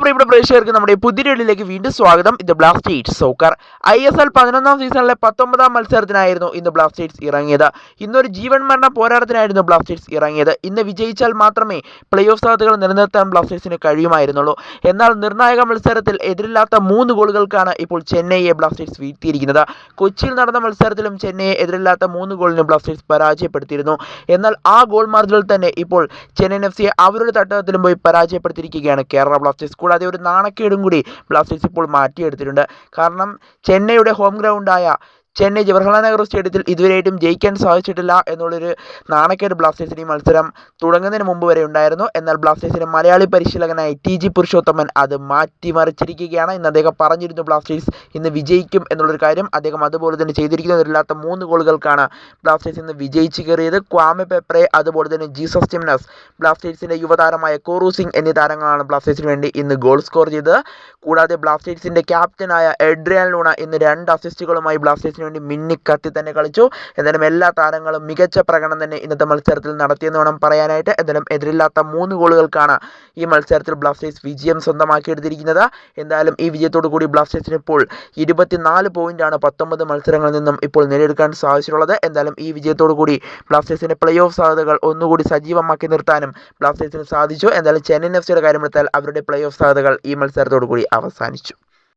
പ്രിയപ്പെട്ട പ്രേക്ഷകർക്ക് നമ്മുടെ പുതിയ വീഡിയോയിലേക്ക് വീണ്ടും സ്വാഗതം. ഇത് Blasters soccer I S L പതിനൊന്നാം സീസണിലെ പത്തൊമ്പതാം മത്സരത്തിനായിരുന്നു ഇന്ന് ബ്ലാസ്റ്റേഴ്സ് ഇറങ്ങിയത്. ഇന്നൊരു ജീവൻ മരണ പോരാട്ടത്തിനായിരുന്നു ബ്ലാസ്റ്റേഴ്സ് ഇറങ്ങിയത്. ഇന്ന് വിജയിച്ചാൽ മാത്രമേ പ്ലേ ഓഫ് സാധ്യതകൾ നിലനിർത്താൻ ബ്ലാസ്റ്റേഴ്സിന് കഴിയുമായിരുന്നുള്ളൂ. എന്നാൽ നിർണായക മത്സരത്തിൽ എതിരില്ലാത്ത മൂന്ന് ഗോളുകൾക്കാണ് ഇപ്പോൾ ചെന്നൈയെ ബ്ലാസ്റ്റേഴ്സ് വീഴ്ത്തിയിരിക്കുന്നത്. കൊച്ചിയിൽ നടന്ന മത്സരത്തിലും ചെന്നൈയെ എതിരില്ലാത്ത മൂന്ന് ഗോളിന് ബ്ലാസ്റ്റേഴ്സ് പരാജയപ്പെടുത്തിയിരുന്നു. എന്നാൽ ആ ഗോൾ മാർജിനിൽ തന്നെ ഇപ്പോൾ ചെന്നൈ എഫ് സിയെ അവരുടെ തട്ടകത്തിലും പോയി പരാജയപ്പെടുത്തിയിരിക്കുകയാണ് കേരള ബ്ലാസ്റ്റേഴ്സ് കൂടാതെ ഒരു നാണക്കേടും കൂടി ബ്ലാസ്റ്റേഴ്സ് ഇപ്പോൾ മാറ്റിയെടുത്തിട്ടുണ്ട്. കാരണം ചെന്നൈയുടെ ഹോം ഗ്രൗണ്ടായ ചെന്നൈ ജവഹർലാൽ നെഹ്റു സ്റ്റേഡിയത്തിൽ ഇതുവരെയായിട്ടും ജയിക്കാൻ സാധിച്ചിട്ടില്ല എന്നുള്ളൊരു നാണക്കേട് ബ്ലാസ്റ്റേഴ്സിന് ഈ മത്സരം തുടങ്ങുന്നതിന് മുമ്പ് വരെ ഉണ്ടായിരുന്നു. എന്നാൽ ബ്ലാസ്റ്റേഴ്സിന് മലയാളി പരിശീലകനായി ടി ജി പുരുഷോത്തമൻ അത് മാറ്റിമറിച്ചിരിക്കുകയാണ്. ഇന്ന് അദ്ദേഹം പറഞ്ഞിരുന്നു ബ്ലാസ്റ്റേഴ്സ് ഇന്ന് വിജയിക്കും എന്നുള്ളൊരു കാര്യം. അദ്ദേഹം അതുപോലെ തന്നെ ചെയ്തിരിക്കുന്നതില്ലാത്ത മൂന്ന് ഗോളുകൾക്കാണ് ബ്ലാസ്റ്റേഴ്സ് ഇന്ന് വിജയിച്ച് കയറിയത്. ക്വാമെ പെപ്രെ അതുപോലെ തന്നെ ജീസസ് ടിംനസ് ബ്ലാസ്റ്റേഴ്സിന്റെ യുവതാരമായ കോറു സിംഗ് എന്നീ താരങ്ങളാണ് ബ്ലാസ്റ്റേഴ്സിന് വേണ്ടി ഇന്ന് ഗോൾ സ്കോർ ചെയ്തത്. കൂടാതെ ബ്ലാസ്റ്റേഴ്സിന്റെ ക്യാപ്റ്റനായ എഡ്രിയാൻ ലൂണ ഇന്ന് രണ്ട് അസിസ്റ്റുകളുമായി ബ്ലാസ്റ്റേഴ്സിന് വേണ്ടി മിന്നിക്കത്തി തന്നെ കളിച്ചു. എന്തായാലും എല്ലാ താരങ്ങളും മികച്ച പ്രകടനം തന്നെ ഇന്നത്തെ മത്സരത്തിൽ നടത്തിയെന്ന് വേണം പറയാനായിട്ട്. എന്തായാലും എതിരില്ലാത്ത മൂന്ന് ഗോളുകൾക്കാണ് ഈ മത്സരത്തിൽ ബ്ലാസ്റ്റേഴ്സ് വിജയം സ്വന്തമാക്കിയെടുത്തിരിക്കുന്നത്. എന്തായാലും ഈ വിജയത്തോടു കൂടി ബ്ലാസ്റ്റേഴ്സിന് ഇപ്പോൾ ഇരുപത്തിനാല് പോയിന്റാണ് പത്തൊമ്പത് മത്സരങ്ങളിൽ നിന്നും ഇപ്പോൾ നേടിയെടുക്കാൻ സാധിച്ചിട്ടുള്ളത്. എന്തായാലും ഈ വിജയത്തോടു കൂടി ബ്ലാസ്റ്റേഴ്സിന്റെ പ്ലേ ഓഫ് സാധ്യതകൾ ഒന്നുകൂടി സജീവമാക്കി നിർത്താനും ബ്ലാസ്റ്റേഴ്സിന് സാധിച്ചു. എന്തായാലും ചെന്നൈയിൻ എഫ് സിയുടെ കാര്യമെടുത്താൽ അവരുടെ പ്ലേ ഓഫ് സാധ്യതകൾ ഈ മത്സരത്തോടു കൂടി അവസാനിച്ചു.